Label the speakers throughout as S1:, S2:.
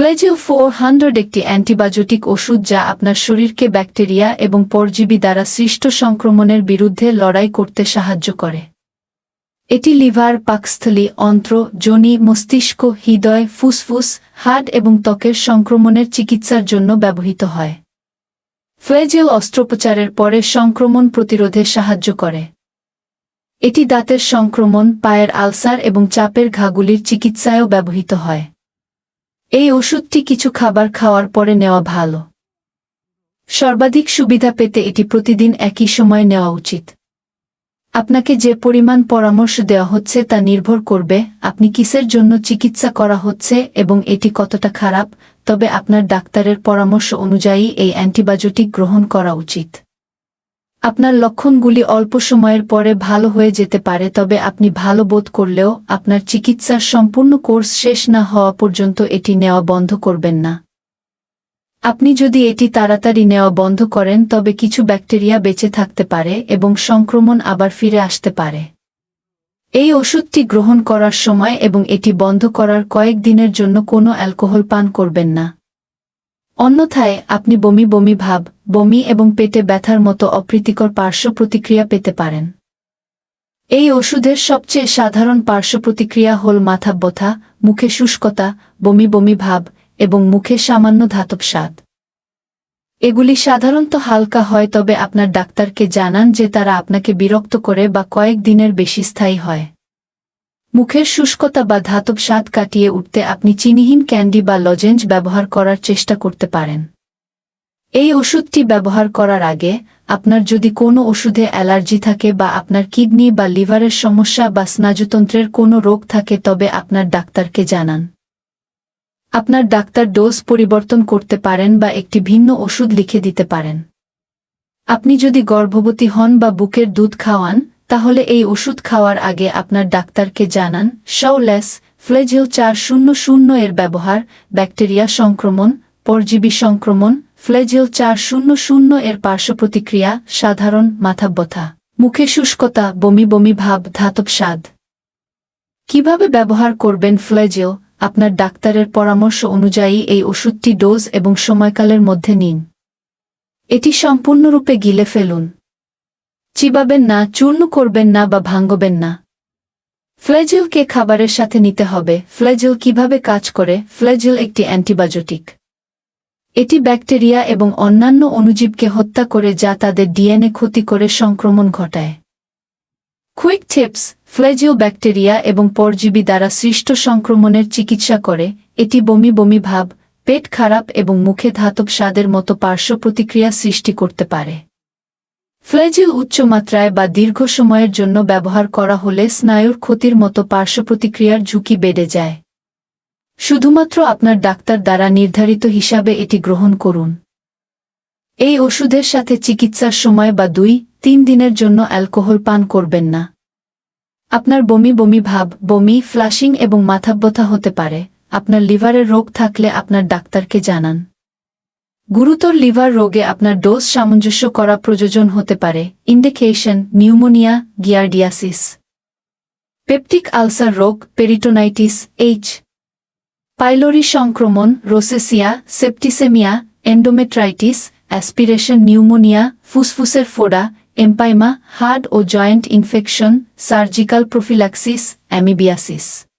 S1: ফ্লেজিল four hundred একটি antibiotic ওষুধ যা আপনার শরীরকে ব্যাকটেরিয়া এবং পরজীবী দ্বারা সৃষ্ট সংক্রমণের বিরুদ্ধে লড়াই করতে সাহায্য করে। এটি লিভার, পাকস্থলী, অন্ত্র যোনি মস্তিষ্ক, হৃদয়, ফুসফুস হার্ট এবং ত্বকের সংক্রমণের চিকিৎসার জন্য ব্যবহৃত হয়। ফ্লেজেল অস্ত্রোপচারের পরে সংক্রমণ প্রতিরোধে সাহায্য করে। এটি দাঁতের সংক্রমণ, পায়ের আলসার এবং চাপের ঘাগুলির চিকিৎসায়ও ব্যবহৃত হয়। এই ওষুধটি কিছু খাবার খাওয়ার পরে নেওয়া ভালো। সর্বাধিক সুবিধা পেতে এটি প্রতিদিন একই সময়ে নেওয়া উচিত। আপনাকে যে পরিমাণ পরামর্শ দেওয়া হচ্ছে তা নির্ভর করবে আপনি কিসের জন্য চিকিৎসা করা হচ্ছে এবং এটি কতটা খারাপ, তবে আপনার ডাক্তারের পরামর্শ অনুযায়ী এই অ্যান্টিবায়োটিক গ্রহণ করা উচিত। আপনার লক্ষণগুলি অল্প সময়ের পরে ভালো হয়ে যেতে পারে, তবে আপনি ভালো বোধ করলেও আপনার চিকিৎসার সম্পূর্ণ কোর্স শেষ না হওয়া পর্যন্ত এটি নেওয়া বন্ধ করবেন না। আপনি যদি এটি তাড়াতাড়ি নেওয়া বন্ধ করেন, তবে কিছু ব্যাকটেরিয়া বেঁচে থাকতে পারে এবং সংক্রমণ আবার ফিরে আসতে পারে। এই ওষুধটি গ্রহণ করার সময় এবং এটি বন্ধ করার কয়েক দিনের জন্য কোনো অ্যালকোহল পান করবেন না। অন্যথায় আপনি বমি বমি ভাব, বমি এবং পেটে ব্যথার মতো অপ্রীতিকর পার্শ্ব প্রতিক্রিয়া পেতে পারেন। এই ওষুধের সবচেয়ে সাধারণ পার্শ্ব প্রতিক্রিয়া হল মাথা ব্যথা, মুখে শুষ্কতা, বমি বমি ভাব এবং মুখে সামান্য ধাতব স্বাদ এগুলি সাধারণত হালকা হয় তবে আপনার ডাক্তারকে জানান যে তারা আপনাকে বিরক্ত করে বা কয়েক দিনের বেশি স্থায়ী হয়। মুখের শুষ্কতা বা ধাতব স্বাদ কাটিয়ে উঠতে আপনি চিনিহীন ক্যান্ডি বা লজেঞ্জ ব্যবহার করার চেষ্টা করতে পারেন। এই ওষুধটি ব্যবহার করার আগে আপনার যদি কোনো ওষুধে অ্যালার্জি থাকে বা আপনার কিডনি বা লিভারের সমস্যা বা স্নায়ুতন্ত্রের কোনো রোগ থাকে তবে আপনার ডাক্তারকে জানান। আপনার ডাক্তার ডোজ পরিবর্তন করতে পারেন বা একটি ভিন্ন ওষুধ লিখে দিতে পারেন। আপনি যদি গর্ভবতী হন বা বুকের দুধ খাওয়ান তাহলে এই ওষুধ খাওয়ার আগে আপনার ডাক্তারকে জানান, শাওলেস ফ্লেজিল চার শূন্য শূন্য এর ব্যবহার, ব্যাকটেরিয়া সংক্রমণ, পরজীবী সংক্রমণ ফ্লেজিল চার শূন্য শূন্য এর পার্শ্ব প্রতিক্রিয়া, সাধারণ মাথা ব্যথা, মুখে শুষ্কতা, বমি বমি ভাব, ধাতব স্বাদ। কীভাবে ব্যবহার করবেন ফ্লেজিল আপনার ডাক্তারের পরামর্শ অনুযায়ী এই ওষুধটি ডোজ এবং সময়কালের মধ্যে নিন। এটি সম্পূর্ণরূপে গিলে ফেলুন। চিবাবেন না, চূর্ণ করবেন না বা ভাঙ্গবেন না। ফ্লেজিলকে খাবারের সাথে নিতে হবে। ফ্লেজিল কীভাবে কাজ করে? ফ্লেজিল একটি অ্যান্টিবায়োটিক। এটি ব্যাকটেরিয়া এবং অন্যান্য অণুজীবকে হত্যা করে যা তাদের ডিএনএ ক্ষতি করে সংক্রমণ ঘটায়। কুইক টিপস ফ্লেজিও ব্যাকটেরিয়া এবং পরজীবী দ্বারা সৃষ্ট সংক্রমণের চিকিৎসা করে। এটি বমি বমি ভাব, পেট খারাপ এবং মুখে ধাতব স্বাদের মতো পার্শ্ব প্রতিক্রিয়া সৃষ্টি করতে পারে। ফ্লেজিল উচ্চমাত্রায় বা দীর্ঘ সময়ের জন্য ব্যবহার করা হলে স্নায়ুর ক্ষতির মতো পার্শ্ব প্রতিক্রিয়ার ঝুঁকি বেড়ে যায়। শুধুমাত্র আপনার ডাক্তার দ্বারা নির্ধারিত হিসাবে এটি গ্রহণ করুন। এই ওষুধের সাথে চিকিৎসার সময় বা দুই, তিন দিনের জন্য অ্যালকোহল পান করবেন না। আপনার বমি বমি ভাব, বমি, ফ্লাশিং এবং মাথাব্যথা হতে পারে। আপনার লিভারের রোগ থাকলে আপনার ডাক্তারকে জানান। গুরুতর লিভার রোগে আপনার ডোজ সামঞ্জস্য করা প্রয়োজন হতে পারে, indication, pneumonia, giardiasis. Peptic ulcer রোগ, পেরিটোনাইটিস, এইচ। পাইলোরি সংক্রমণ, rosacea, septicaemia, endometritis, aspiration, pneumonia, ফুসফুসের ফোড়া, এম্পাইমা, হার্ট ও joint infection, surgical prophylaxis, amoebiasis.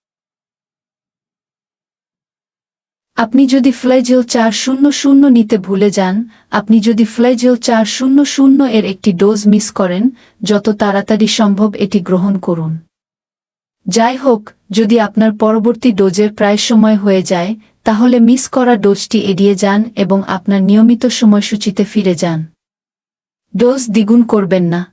S1: আপনি যদি ফ্লেজেল চার শূন্য শূন্য নিতে ভুলে যান, আপনি যদি ফ্লেজেল চার শূন্য শূন্য এর একটি ডোজ মিস করেন, যত তাড়াতাড়ি সম্ভব এটি গ্রহণ করুন। যাই হোক, যদি আপনার পরবর্তী ডোজের প্রায় সময় হয়ে যায়, তাহলে মিস করা ডোজটি এড়িয়ে যান এবং আপনার নিয়মিত সময়সূচিতে ফিরে যান। ডোজ দ্বিগুণ করবেন না।